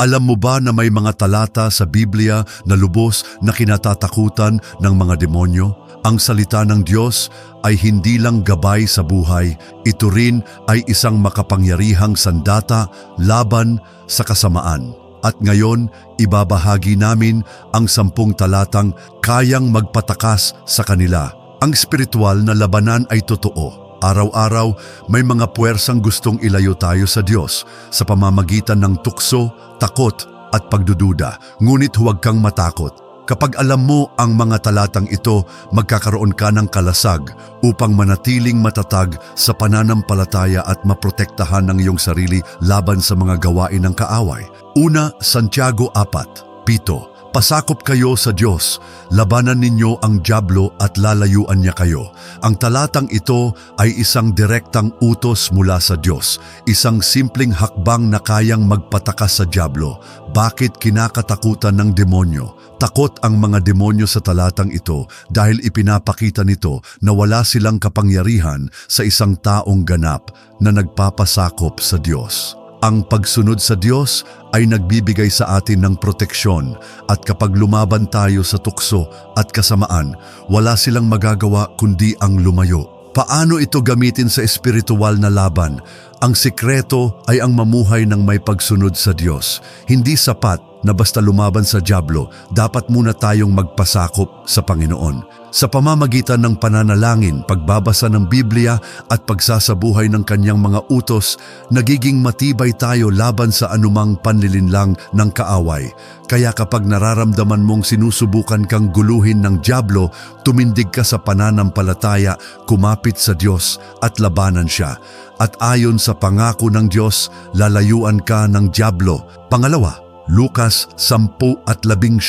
Alam mo ba na may mga talata sa Biblia na lubos na kinatatakutan ng mga demonyo? Ang salita ng Diyos ay hindi lang gabay sa buhay, ito rin ay isang makapangyarihang sandata laban sa kasamaan. At ngayon, ibabahagi namin ang sampung talatang kayang magpatakas sa kanila. Ang spiritual na labanan ay totoo. Araw-araw, may mga puwersang gustong ilayo tayo sa Diyos sa pamamagitan ng tukso, takot at pagdududa. Ngunit huwag kang matakot. Kapag alam mo ang mga talatang ito, magkakaroon ka ng kalasag upang manatiling matatag sa pananampalataya at maprotektahan ng iyong sarili laban sa mga gawain ng kaaway. Una, Santiago 4, Pito. Pasakop kayo sa Diyos, labanan ninyo ang Diablo at lalayuan niya kayo. Ang talatang ito ay isang direktang utos mula sa Diyos, isang simpleng hakbang na kayang magpatakas sa Diablo. Bakit kinakatakutan ng demonyo? Takot ang mga demonyo sa talatang ito dahil ipinapakita nito na wala silang kapangyarihan sa isang taong ganap na nagpapasakop sa Diyos. Ang pagsunod sa Diyos ay nagbibigay sa atin ng proteksyon at kapag lumaban tayo sa tukso at kasamaan, wala silang magagawa kundi ang lumayo. Paano ito gamitin sa espiritual na laban? Ang sikreto ay ang mamuhay ng may pagsunod sa Diyos. Hindi sapat na basta lumaban sa Diablo, dapat muna tayong magpasakop sa Panginoon. Sa pamamagitan ng pananalangin, pagbabasa ng Biblia at pagsasabuhay ng kanyang mga utos, nagiging matibay tayo laban sa anumang panlilinlang ng kaaway. Kaya kapag nararamdaman mong sinusubukan kang guluhin ng Diablo, tumindig ka sa pananampalataya, kumapit sa Diyos at labanan siya. At ayon sa pangako ng Diyos, lalayuan ka ng Diablo. Pangalawa, Lukas 10 at 11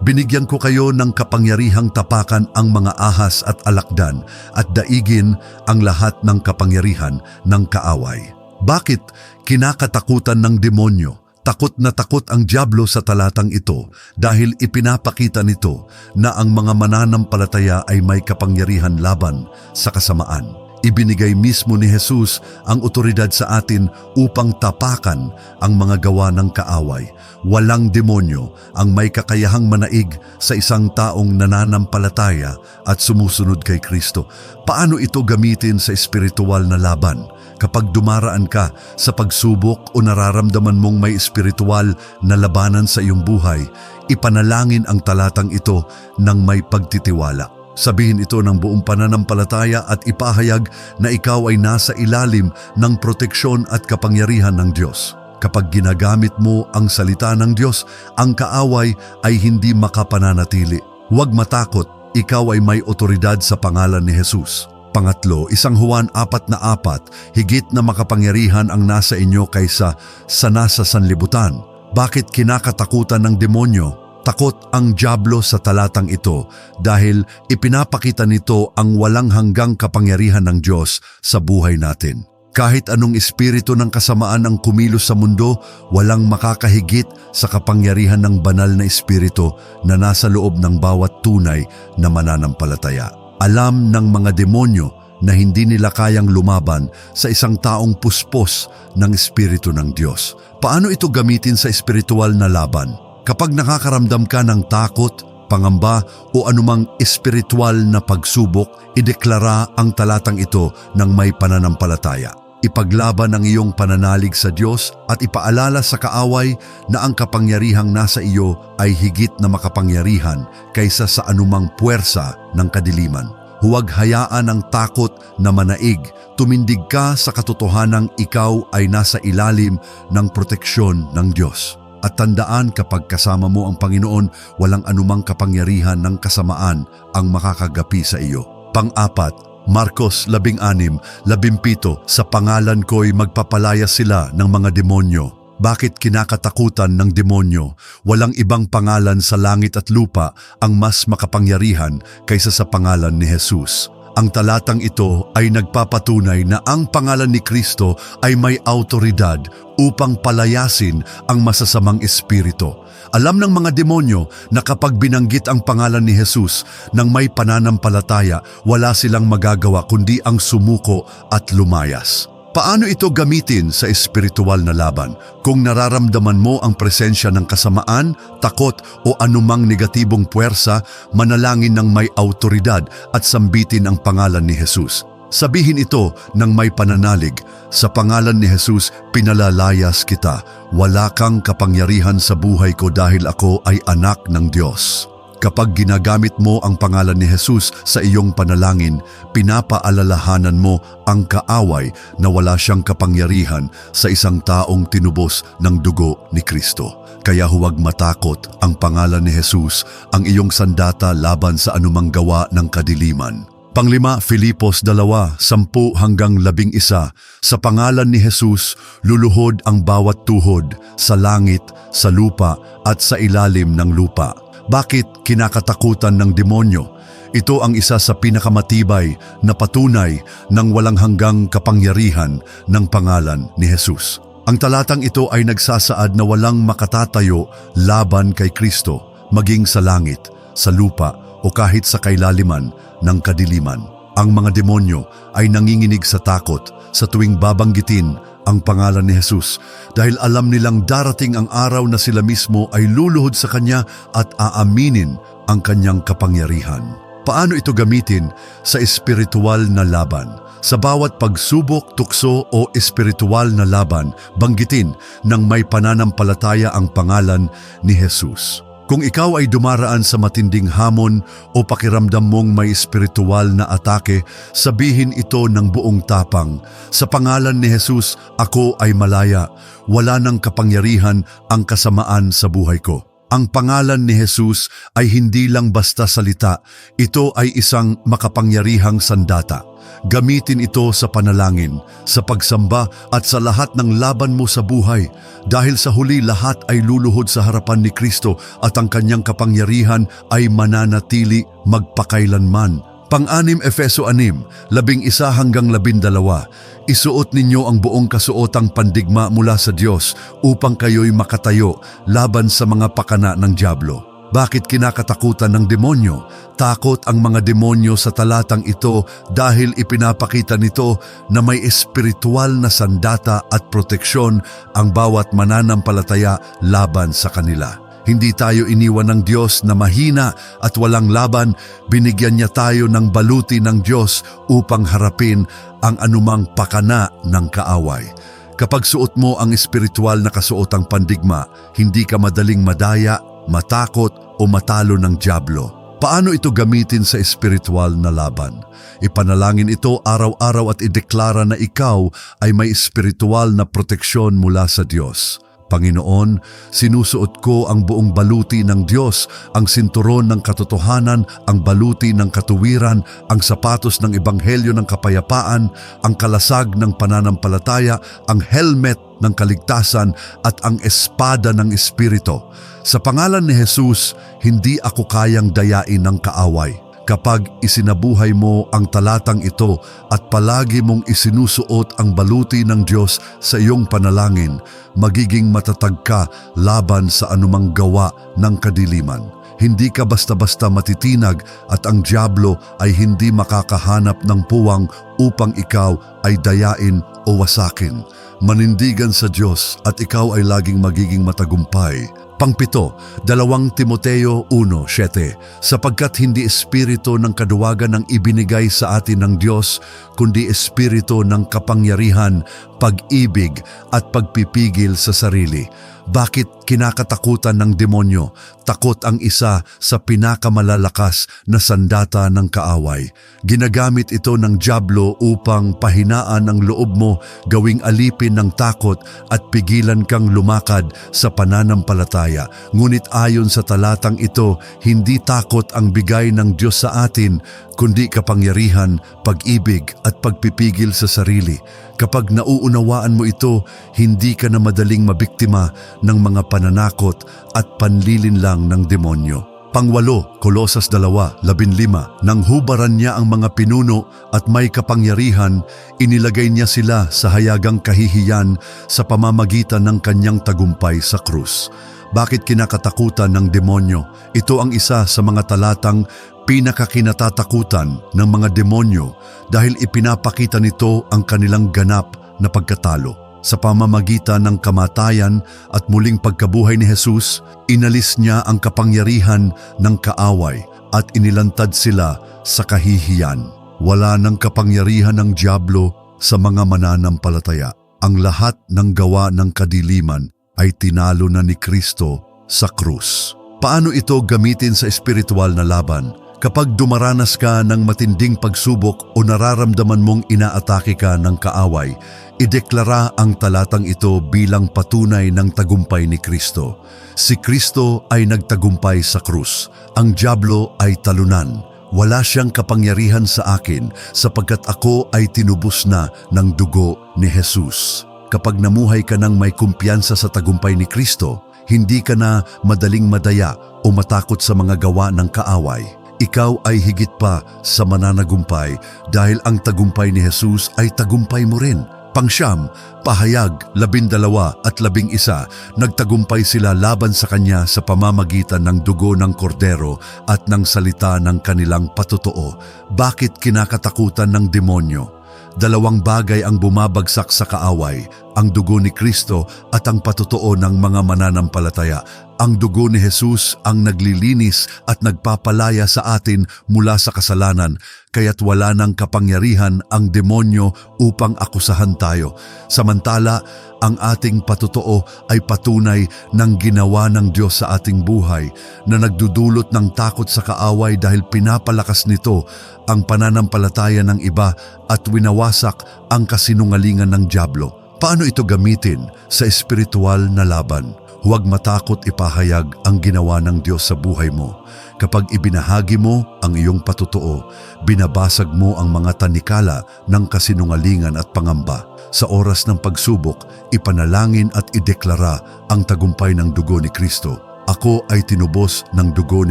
binigyan ko kayo ng kapangyarihang tapakan ang mga ahas at alakdan at daigin ang lahat ng kapangyarihan ng kaaway. Bakit kinakatakutan ng demonyo? Takot na takot ang Diablo sa talatang ito dahil ipinapakita nito na ang mga mananampalataya ay may kapangyarihan laban sa kasamaan. Ibinigay mismo ni Jesus ang otoridad sa atin upang tapakan ang mga gawa ng kaaway. Walang demonyo ang may kakayahang manaig sa isang taong nananampalataya at sumusunod kay Kristo. Paano ito gamitin sa espiritual na laban? Kapag dumaraan ka sa pagsubok o nararamdaman mong may espiritual na labanan sa iyong buhay, ipanalangin ang talatang ito ng may pagtitiwala. Sabihin ito ng buong pananampalataya at ipahayag na ikaw ay nasa ilalim ng proteksyon at kapangyarihan ng Diyos. Kapag ginagamit mo ang salita ng Diyos, ang kaaway ay hindi makapananatili. Huwag matakot, ikaw ay may otoridad sa pangalan ni Jesus. Pangatlo, isang Juan apat na apat, higit na makapangyarihan ang nasa inyo kaysa sa nasa sanlibutan. Bakit kinakatakutan ng demonyo? Takot ang Diablo sa talatang ito dahil ipinapakita nito ang walang hanggang kapangyarihan ng Diyos sa buhay natin. Kahit anong espiritu ng kasamaan ang kumilos sa mundo, walang makakahigit sa kapangyarihan ng banal na espiritu na nasa loob ng bawat tunay na mananampalataya. Alam ng mga demonyo na hindi nila kayang lumaban sa isang taong puspos ng espiritu ng Diyos. Paano ito gamitin sa espiritual na laban? Kapag nakakaramdam ka ng takot, pangamba o anumang espiritual na pagsubok, ideklara ang talatang ito ng may pananampalataya. Ipaglaban ang iyong pananalig sa Diyos at ipaalala sa kaaway na ang kapangyarihang nasa iyo ay higit na makapangyarihan kaysa sa anumang puwersa ng kadiliman. Huwag hayaan ang takot na manaig. Tumindig ka sa katotohanang ikaw ay nasa ilalim ng proteksyon ng Diyos. At tandaan kapag kasama mo ang Panginoon, walang anumang kapangyarihan ng kasamaan ang makakagapi sa iyo. Pang-apat, Marcos 16, 17, sa pangalan ko'y magpapalaya sila ng mga demonyo. Bakit kinakatakutan ng demonyo? Walang ibang pangalan sa langit at lupa ang mas makapangyarihan kaysa sa pangalan ni Jesus. Ang talatang ito ay nagpapatunay na ang pangalan ni Kristo ay may autoridad upang palayasin ang masasamang espiritu. Alam ng mga demonyo na kapag binanggit ang pangalan ni Jesus ng may pananampalataya, wala silang magagawa kundi ang sumuko at lumayas. Paano ito gamitin sa espiritual na laban? Kung nararamdaman mo ang presensya ng kasamaan, takot o anumang negatibong puwersa, manalangin ng may autoridad at sambitin ang pangalan ni Jesus. Sabihin ito ng may pananalig, sa pangalan ni Jesus pinalalayas kita. Wala kang kapangyarihan sa buhay ko dahil ako ay anak ng Diyos. Kapag ginagamit mo ang pangalan ni Jesus sa iyong panalangin, pinapaalalahanan mo ang kaaway na wala siyang kapangyarihan sa isang taong tinubos ng dugo ni Kristo. Kaya huwag matakot ang pangalan ni Jesus ang iyong sandata laban sa anumang gawa ng kadiliman. Panglima, Filipos 2, 10 hanggang 11. Sa pangalan ni Jesus, luluhod ang bawat tuhod sa langit, sa lupa at sa ilalim ng lupa. Bakit kinakatakutan ng demonyo? Ito ang isa sa pinakamatibay na patunay ng walang hanggang kapangyarihan ng pangalan ni Jesus. Ang talatang ito ay nagsasaad na walang makatatayo laban kay Kristo, maging sa langit, sa lupa o kahit sa kailaliman ng kadiliman. Ang mga demonyo ay nanginginig sa takot sa tuwing babanggitin ang pangalan ni Jesus dahil alam nilang darating ang araw na sila mismo ay luluhod sa Kanya at aaminin ang Kanyang kapangyarihan. Paano ito gamitin sa espiritual na laban? Sa bawat pagsubok, tukso o espiritual na laban, banggitin ng may pananampalataya ang pangalan ni Jesus. Kung ikaw ay dumaraan sa matinding hamon o pakiramdam mong may espiritual na atake, sabihin ito ng buong tapang. Sa pangalan ni Jesus, ako ay malaya. Wala ng kapangyarihan ang kasamaan sa buhay ko. Ang pangalan ni Jesus ay hindi lang basta salita, ito ay isang makapangyarihang sandata. Gamitin ito sa panalangin, sa pagsamba at sa lahat ng laban mo sa buhay dahil sa huli lahat ay luluhod sa harapan ni Kristo at ang kanyang kapangyarihan ay mananatili magpakailanman. Pang-anim Efeso 6, labing isa hanggang labindalawa. Isuot ninyo ang buong kasuotang pandigma mula sa Diyos upang kayo'y makatayo laban sa mga pakana ng Diablo. Bakit kinakatakutan ng demonyo? Takot ang mga demonyo sa talatang ito dahil ipinapakita nito na may espiritual na sandata at proteksyon ang bawat mananampalataya laban sa kanila. Hindi tayo iniwan ng Diyos na mahina at walang laban, binigyan niya tayo ng baluti ng Diyos upang harapin ang anumang pakana ng kaaway. Kapag suot mo ang espiritual na kasuotang pandigma, hindi ka madaling madaya, matakot o matalo ng Diablo. Paano ito gamitin sa espiritual na laban? Ipanalangin ito araw-araw at ideklara na ikaw ay may espiritual na proteksyon mula sa Diyos. Panginoon, sinusuot ko ang buong baluti ng Diyos, ang sinturon ng katotohanan, ang baluti ng katuwiran, ang sapatos ng ebanghelyo ng kapayapaan, ang kalasag ng pananampalataya, ang helmet ng kaligtasan at ang espada ng Espiritu. Sa pangalan ni Jesus, hindi ako kayang dayain ng kaaway kapag isinabuhay mo ang talatang ito at palagi mong isinusuot ang baluti ng Diyos sa iyong panalangin, magiging matatag ka laban sa anumang gawa ng kadiliman. Hindi ka basta-basta matitinag at ang Diablo ay hindi makakahanap ng puwang upang ikaw ay dayain o wasakin. Manindigan sa Diyos at ikaw ay laging magiging matagumpay Pangpito, dalawang Timoteo 1.7 Sapagkat hindi espiritu ng kaduwagan ang ibinigay sa atin ng Diyos, kundi espiritu ng kapangyarihan, pag-ibig at pagpipigil sa sarili. Bakit kinakatakutan ng demonyo? Takot ang isa sa pinakamalalakas na sandata ng kaaway. Ginagamit ito ng Diablo upang pahinaan ang loob mo, gawing alipin ng takot at pigilan kang lumakad sa pananampalataya. Ngunit ayon sa talatang ito, hindi takot ang bigay ng Diyos sa atin, kundi kapangyarihan, pag-ibig at pagpipigil sa sarili. Kapag nauunawaan mo ito, hindi ka na madaling mabiktima ng mga pananakot at panlilin lang ng demonyo. Pangwalo, Kolosas 2, 15, Nang hubaran niya ang mga pinuno at may kapangyarihan, inilagay niya sila sa hayagang kahihiyan sa pamamagitan ng kanyang tagumpay sa krus. Bakit kinakatakutan ng demonyo? Ito ang isa sa mga talatang pinakakinatatakutan ng mga demonyo dahil ipinapakita nito ang kanilang ganap na pagkatalo. Sa pamamagitan ng kamatayan at muling pagkabuhay ni Jesus, inalis niya ang kapangyarihan ng kaaway at inilantad sila sa kahihiyan. Wala ng kapangyarihan ng Diablo sa mga mananampalataya. Ang lahat ng gawa ng kadiliman ay tinalo na ni Kristo sa krus. Paano ito gamitin sa espiritual na laban? Kapag dumaranas ka ng matinding pagsubok o nararamdaman mong inaatake ka ng kaaway, ideklara ang talatang ito bilang patunay ng tagumpay ni Kristo. Si Kristo ay nagtagumpay sa krus. Ang Diablo ay talunan. Wala siyang kapangyarihan sa akin sapagkat ako ay tinubos na ng dugo ni Jesus. Kapag namuhay ka ng may kumpiyansa sa tagumpay ni Kristo, hindi ka na madaling madaya o matakot sa mga gawa ng kaaway. Ikaw ay higit pa sa mananagumpay dahil ang tagumpay ni Jesus ay tagumpay mo rin. Pangsyam, pahayag, labindalawa at labing isa, nagtagumpay sila laban sa kanya sa pamamagitan ng dugo ng kordero at ng salita ng kanilang patotoo. Bakit kinakatakutan ng demonyo? Dalawang bagay ang bumabagsak sa kaaway, ang dugo ni Kristo at ang patotoo ng mga mananampalataya. Ang dugo ni Jesus ang naglilinis at nagpapalaya sa atin mula sa kasalanan, kaya't wala ng kapangyarihan ang demonyo upang akusahan tayo. Samantala, ang ating patotoo ay patunay ng ginawa ng Diyos sa ating buhay na nagdudulot ng takot sa kaaway dahil pinapalakas nito ang pananampalataya ng iba at winawasak ang kasinungalingan ng Diablo. Paano ito gamitin sa espiritual na laban? Huwag matakot ipahayag ang ginawa ng Diyos sa buhay mo. Kapag ibinahagi mo ang iyong patotoo, binabasag mo ang mga tanikala ng kasinungalingan at pangamba. Sa oras ng pagsubok, ipanalangin at ideklara ang tagumpay ng dugo ni Kristo. Ako ay tinubos ng dugo ni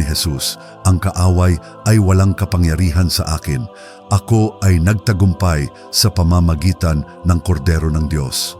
Jesus. Ang kaaway ay walang kapangyarihan sa akin. Ako ay nagtagumpay sa pamamagitan ng kordero ng Diyos.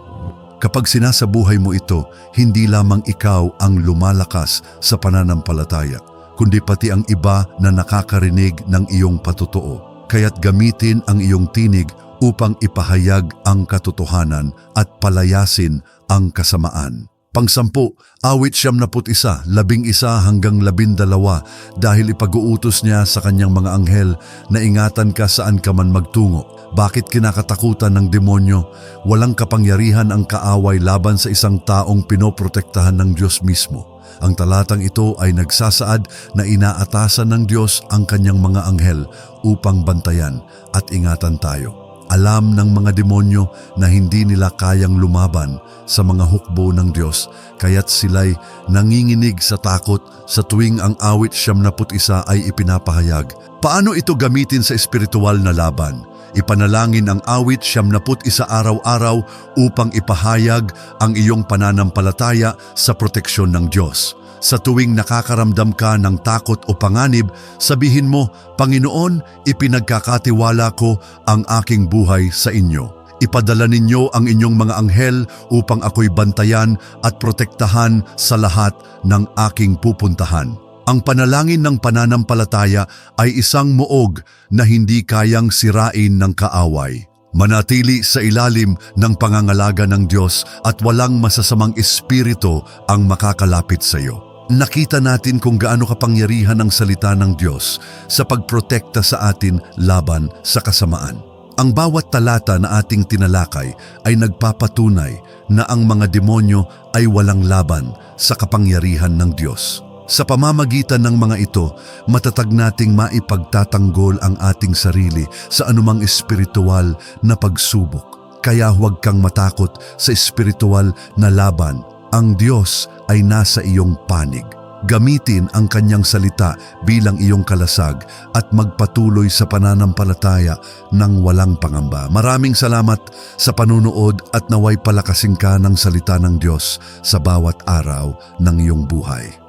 Kapag sinasabuhay mo ito, hindi lamang ikaw ang lumalakas sa pananampalataya, kundi pati ang iba na nakakarinig ng iyong patotoo. Kaya't gamitin ang iyong tinig upang ipahayag ang katotohanan at palayasin ang kasamaan. Pangsampu, awit siyam na isa, labing isa hanggang labindalawa dahil ipag-uutos niya sa kanyang mga anghel na ingatan ka saan ka man magtungo. Bakit kinakatakutan ng demonyo? Walang kapangyarihan ang kaaway laban sa isang taong pinoprotektahan ng Diyos mismo. Ang talatang ito ay nagsasaad na inaatasan ng Diyos ang kanyang mga anghel upang bantayan at ingatan tayo. Alam ng mga demonyo na hindi nila kayang lumaban sa mga hukbo ng Diyos, kaya't sila'y nanginginig sa takot sa tuwing ang awit siyam na isa ay ipinapahayag. Paano ito gamitin sa espiritual na laban? Ipanalangin ang awit siyam na isa araw-araw upang ipahayag ang iyong pananampalataya sa proteksyon ng Diyos. Sa tuwing nakakaramdam ka ng takot o panganib, sabihin mo, Panginoon, ipinagkakatiwala ko ang aking buhay sa inyo. Ipadala ninyo ang inyong mga anghel upang ako'y bantayan at protektahan sa lahat ng aking pupuntahan. Ang panalangin ng pananampalataya ay isang muog na hindi kayang sirain ng kaaway. Manatili sa ilalim ng pangangalaga ng Diyos at walang masasamang espiritu ang makakalapit sa iyo. Nakita natin kung gaano kapangyarihan ang salita ng Diyos sa pagprotekta sa atin laban sa kasamaan. Ang bawat talata na ating tinalakay ay nagpapatunay na ang mga demonyo ay walang laban sa kapangyarihan ng Diyos. Sa pamamagitan ng mga ito, matatag nating maipagtatanggol ang ating sarili sa anumang espiritual na pagsubok. Kaya huwag kang matakot sa espiritual na laban. Ang Diyos ay nasa iyong panig. Gamitin ang kanyang salita bilang iyong kalasag at magpatuloy sa pananampalataya ng walang pangamba. Maraming salamat sa panunood at naway palakasin ka ng salita ng Diyos sa bawat araw ng iyong buhay.